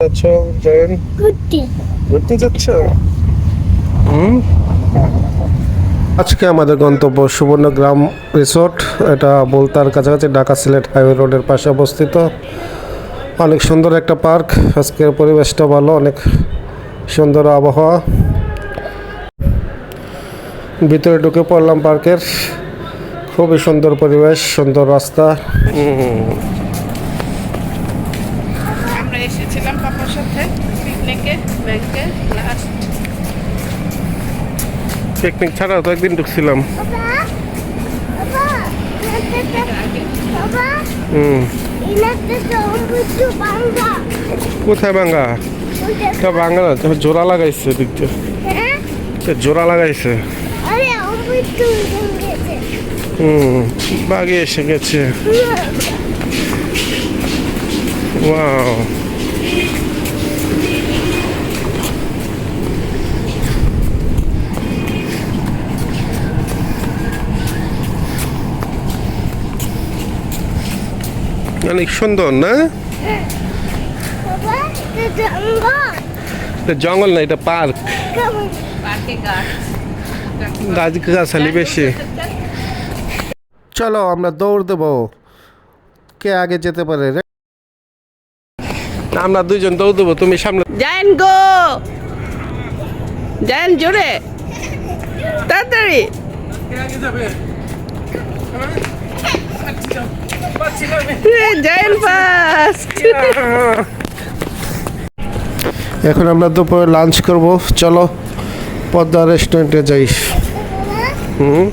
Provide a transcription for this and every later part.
যাচ্ছ জয়েন? ঘুরতে। যাচ্ছ? হুম। আজকে আমাদের গন্তব্য সুবর্ণগ্রাম রিসোর্ট। এটা বলতার কাছাকাছি ঢাকা সিলেট হাইওয়ে রোডের পাশে অবস্থিত। অনেক সুন্দর একটা পার্ক। আজকের পরিবেশটা ভালো অনেক সুন্দর আবহাওয়া। ভিতরে ঢুকে পড়লাম পার্কের। খুবই সুন্দর পরিবেশ সুন্দর রাস্তা। এসেছিলাম পাপার সাথে পিকনিকে ব্যাংকে লাস্ট পিকনিক ছাড়া তো একদিন ঢুকছিলাম। বাবা বাবা বাবা হুম। ইনাতে সমুদ্র বাংলা? কোথায় ভাঙ্গা এটা ভাঙ্গা না জোড়া লাগাইছে দিক দিয়ে। হ্যাঁ? জোড়া লাগাইছে। হুম বাগে এসে গেছে। ওয়াও অনেক সুন্দর না? জঙ্গল না এটা পার্ক। গাছ গাছ গাছালি বেশি। চলো আমরা দৌড় দেবো। কে আগে যেতে পারে? রে আমরা দুইজন দৌড় দেবো তুমি সামনে জান গো! জান জোরে। তাড়াতাড়ি। জান ফাস্ট এখন আমরা দুপুরে লাঞ্চ করব। চলো, পদ্মা রেস্টুরেন্টে যাই। হুম?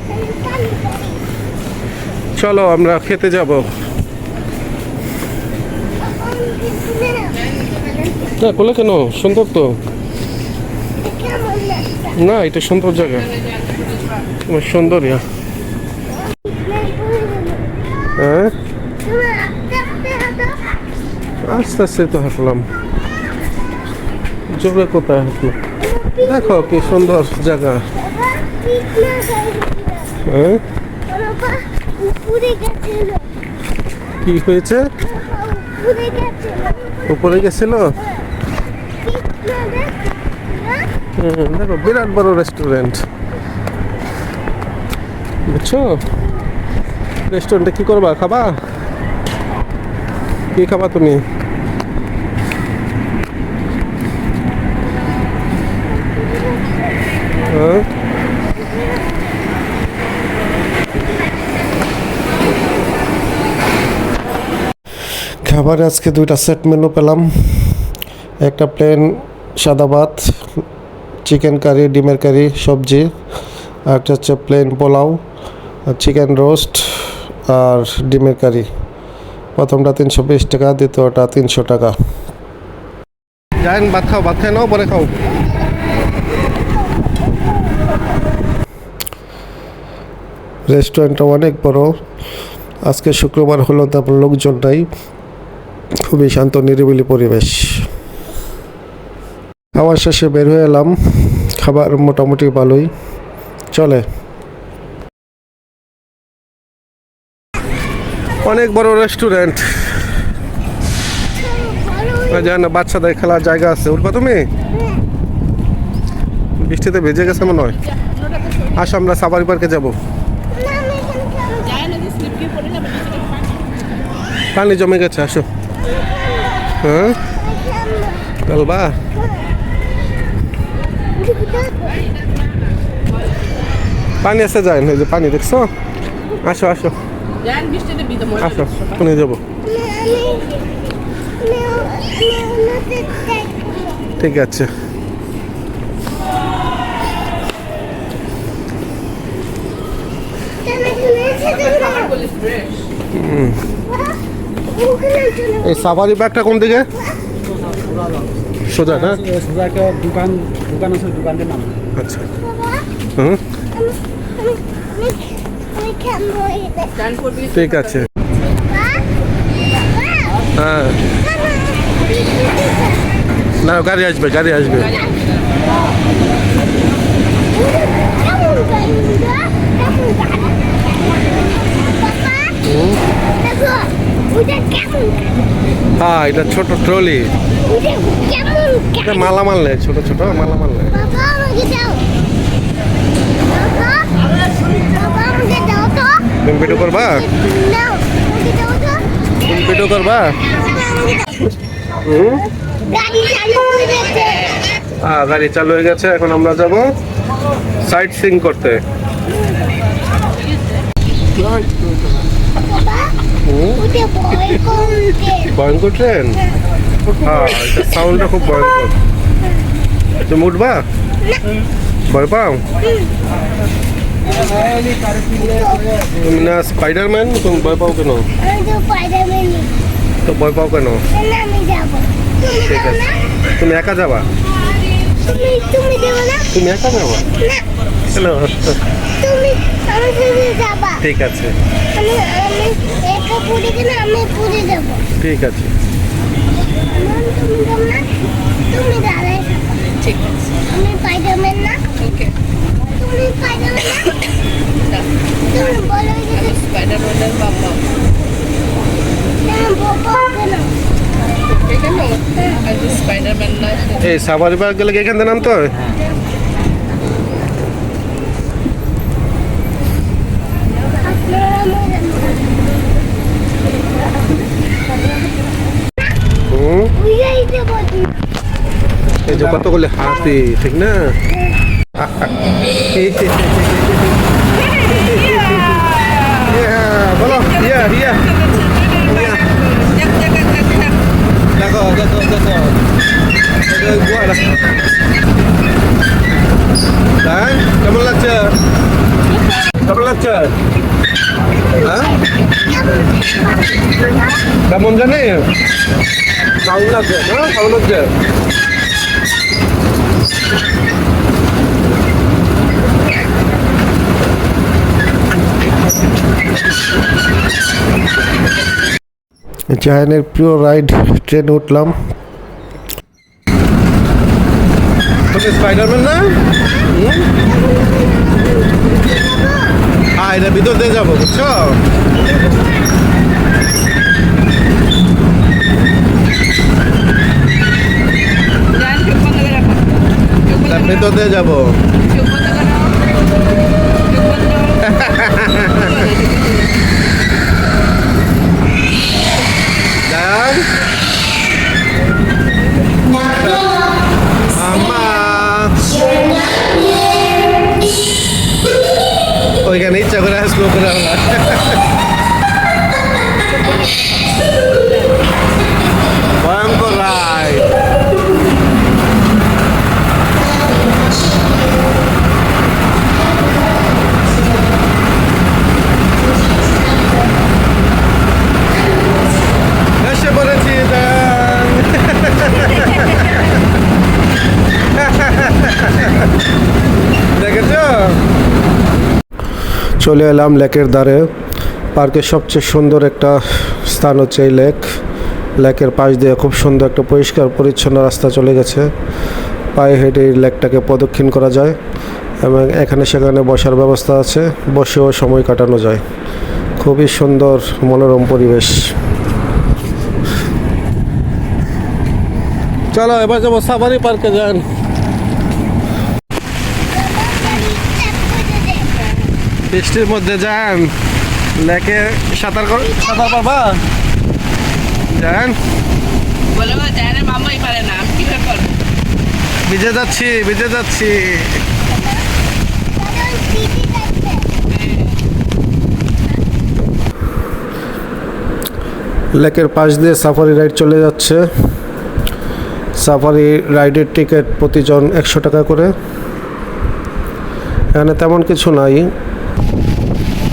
চলো, আমরা খেতে যাব। না কোলে কেন? সুন্দর তো। না, এটা সুন্দর জায়গা। সুন্দর। ইয়া হ্যাঁ আস্তে আস্তে তো হাঁটলাম। জোরে কোথায় হাঁটলাম দেখো কি সুন্দর জায়গা। হ্যাঁ? কি হয়েছে? উপরে গেছিল? দেখো বিরাট বড় রেস্টুরেন্ট বুঝছ? রেস্টুরেন্টে কি করবা? খাবা? কি খাবা তুমি? হ্যাঁ? খাবারে আজকে দুইটা সেট মেনু পেলাম। একটা প্লেন সাদা ভাত চিকেন কারি ডিমের কারি সবজি, আর একটা হচ্ছে প্লেন পোলাও চিকেন রোস্ট আর ডিমের কারি। প্রথমটা তিনশো বিশ টাকা দ্বিতীয়টা তিনশো টাকা। যাই ভাত খাও ভাত খাই নাও পরে খাও। রেস্টুরেন্টটা অনেক বড়। আজকে শুক্রবার হলো তারপর লোকজন নাই। খুবই শান্ত নিরিবিলি পরিবেশ। খাওয়ার শেষে বের হয়ে এলাম। খাবার মোটামুটি ভালোই। চলে। অনেক বড় রেস্টুরেন্ট জান বাচ্চাদের খেলার জায়গা আছে। উঠবা তুমি? বৃষ্টিতে ভেজে গেছে মনে হয়। আসো, আমরা সাফারি পার্কে যাব। পানি জমে গেছে, আসো। হ্যাঁ? চলবা পানি এসে যায় না যে পানি, দেখছ? আসো আসো। আসো শুনে যাব। ঠিক আছে। এই সাফারি ব্যাগটা কোন দিকে? সোজা না সোজা একটা দোকান দোকান আছে দোকানের নাম। আচ্ছা। হুম? ঠিক আছে। হ্যাঁ। না, গাড়ি আসবে গাড়ি আসবে। হ্যাঁ এটা ছোট ট্রলি। মালামাল নেই ছোট ছোট মালামাল নেই তুমি ভিডিও করবা তুমি ভিডিও করবা গাড়ি চালু হ্যাঁ গাড়ি চালু হয়ে গেছে এখন আমরা যাব সাইট সিং করতে। করছে ভয়ঙ্কর ট্রেন? হ্যাঁ সাউন্ডটা খুব ভয়ঙ্কর। তুমি উঠবা? ভয় পাও? তুমি না স্পাইডারম্যান তুমি ভয় পাও কেন? তো ভয় পাও কেন? ঠিক আছে। তুমি একা যাবা? তুমি তুমি দেবো না? তুমি একা যাবা? হ্যালো। তুমি আমার সাথে যাবা। ঠিক আছে। আমি আমি একা পড়ে গেলে আমি পড়ে যাব। ঠিক আছে। তুমি যাও না? তুমি দাঁড়ায় ঠিক আছে। আমি পাইদামেন না। ওকে। তুমি পাইদামেন না তুমি বলো যে স্পাইডার ম্যানের বাবা তুমি বাবা কেন ঠিক আছে আজ স্পাইডার ম্যান না এই সাফারি পার্ক গেলে এখান থেকে নামতে দেবো এই যে কতগুলি হাতি ঠিক না? Yeah, সাউন্ড জাহানের প্রিয় রাইড ট্রেন উঠলাম। স্পাইডারম্যান না? হ্যাঁ এটা ভিতর দিয়ে যাব বুঝছ? চোখ বন্ধ তার করো। ভিতর দিয়ে যাব ওইখানে ইচ্ছা করে আসব করে আমরা চলে এলাম লেকের ধারে। পার্কের সবচেয়ে সুন্দর একটা স্থান হচ্ছে এই লেক। লেকের পাশ দিয়ে খুব সুন্দর একটা পরিষ্কার পরিচ্ছন্ন রাস্তা চলে গেছে। পায়ে হেঁটে এই লেকটাকে প্রদক্ষিণ করা যায় এবং এখানে সেখানে বসার ব্যবস্থা আছে, বসেও সময় কাটানো যায়। খুবই সুন্দর মনোরম পরিবেশ। চলো, এবার যাব সাফারি পার্কে, যান। বৃষ্টির মধ্যে যান। লেকে সাঁতার কর- সাঁতার পারবা? যান। ভিজে যাচ্ছি ভিজে যাচ্ছি। লেকের পাশ দিয়ে সাফারি রাইড চলে যাচ্ছে। সাফারি রাইডের টিকিট প্রতিজন একশো টাকা করে। এখানে তেমন কিছু নাই।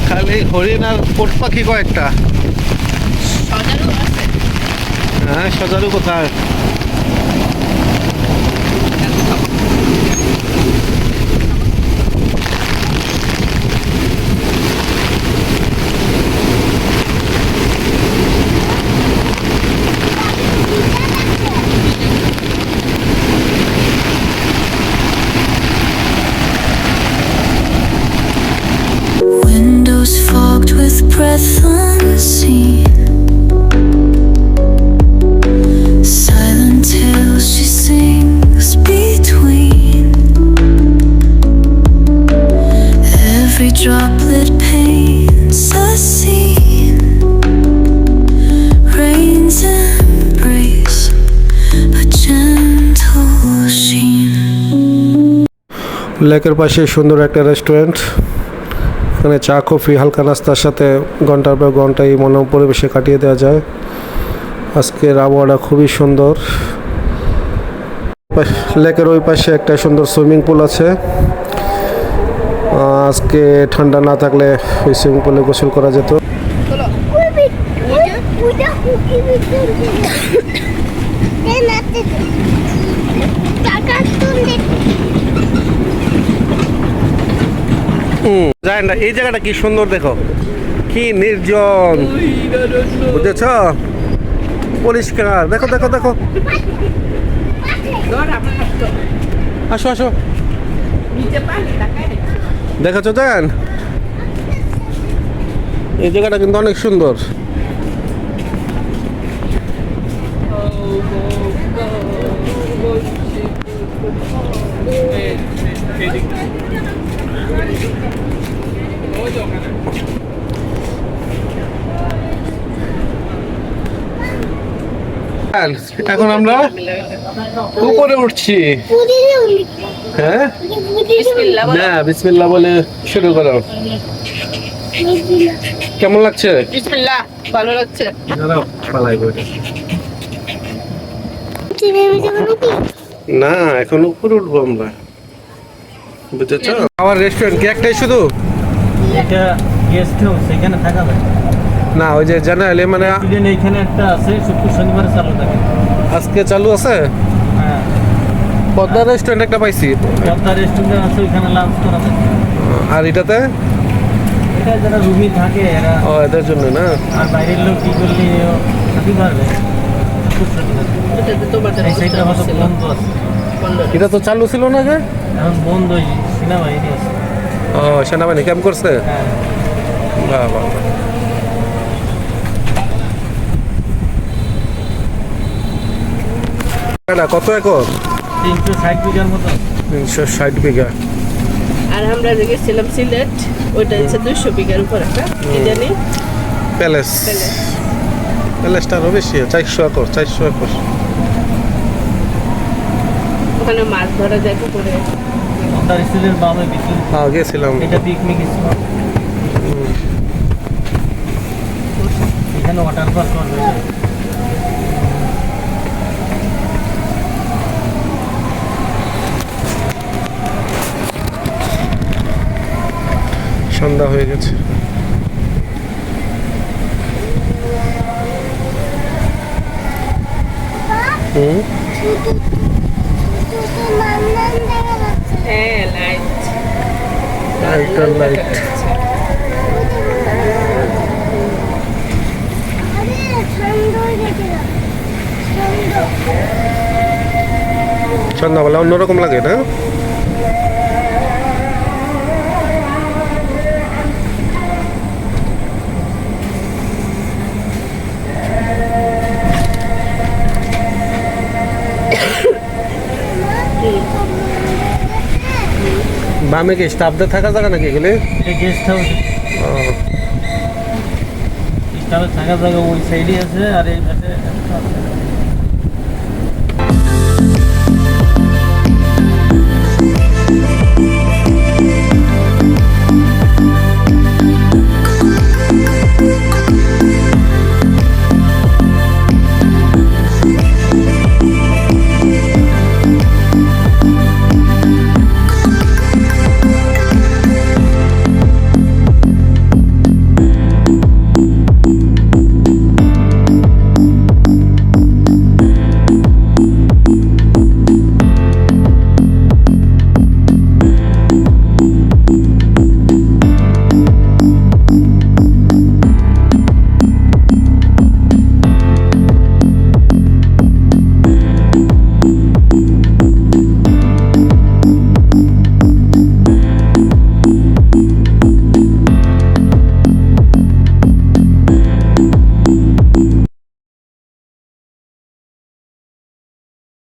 খালি হরিণ আর কোট পাখি কয়েকটা হ্যাঁ সজারু কোথায়? লেকের পাশে সুন্দর একটা রেস্টুরেন্ট। এখানে চা, কফি, হালকা নাস্তার সাথে ঘণ্টার পর ঘণ্টা এই মনো পরিবেশে কাটিয়ে দেওয়া যায়। আজকের আবহাওয়াটা খুবই সুন্দর। লেকের ওই পাশে একটা সুন্দর সুইমিং পুল আছে। আজকে ঠান্ডা না থাকলে ওই সুইমিং পুলে গোসল করা যেত ওই বি- ওই- ওইটা হুকি ভিতর দিয়ে। এই নাচতে দে। টাকা তুল দে। যায় না, এই জায়গাটা কি সুন্দর দেখো। কি নির্জন। বুঝেছ? পরিষ্কার। দেখো দেখো দেখো। আসো আসো। দেখেছ দেন এই জায়গাটা কিন্তু অনেক সুন্দর। এখন আমরা উপরে উঠছি। হ্যাঁ। না বিসমিল্লাহ বলে শুরু করো। কেমন লাগছে? বিসমিল্লাহ ভালো পালাই? না এখন উপরে উঠবো আমরা। বুঝেছ? আমার রেস্টুরেন্ট কি একটাই শুধু? এটা গেস্ট হাউস এখানে থাকা যায়। না ওই যে জেনারেলি মানে এইখানে একটা আছে শুক্র শনিবার চালু থাকে। আজকে চালু আছে? হ্যাঁ। পদ্মা রেস্টুরেন্ট একটা পাইছি। পদ্মা রেস্টুরেন্ট আছে ওইখানে লাঞ্চ করা যায়। আর এটাতে? এটা যারা রুমি থাকে এরা ও এদের জন্য না? আর বাইরের লোক কি করলে থাকতে পারবে। এটা তো চালু ছিল না যে এখন বন্ধ সেনাবাহিনী আছে। ও সেনাবাহিনী ক্যাম্প করছে? হ্যাঁ। বাহ বাহ। এটা কত একর? তিনশো ষাট বিঘার মতো। তিনশো ষাট বিঘা। আর আমরা যে গেছিলাম সিলেট ওইটা হচ্ছে দুইশো বিঘার উপর একটা কি জানি প্যালেস। প্যালেস। প্যালেসটা আরও বেশি চারশো একর চারশো একর। ওখানে মাছ ধরা যায় পুকুরে। পদ্মা রেস্টুরেন্টের বামে বিদ্যুৎ। হ্যাঁ গেছিলাম। এটা পিকনিক স্পট এখানে ওয়াটার পার্ক করবে। সন্ধ্যা হয়ে গেছে। হ্যাঁ লাইটার লাইট। সন্ধ্যাবেলা অন্যরকম লাগে না বামে কি স্টাফদের থাকা জায়গা নাকি এগুলি? গেস্ট হাউস স্টাফের থাকার জায়গা ওই সাইডে আছে আর এই পাশে।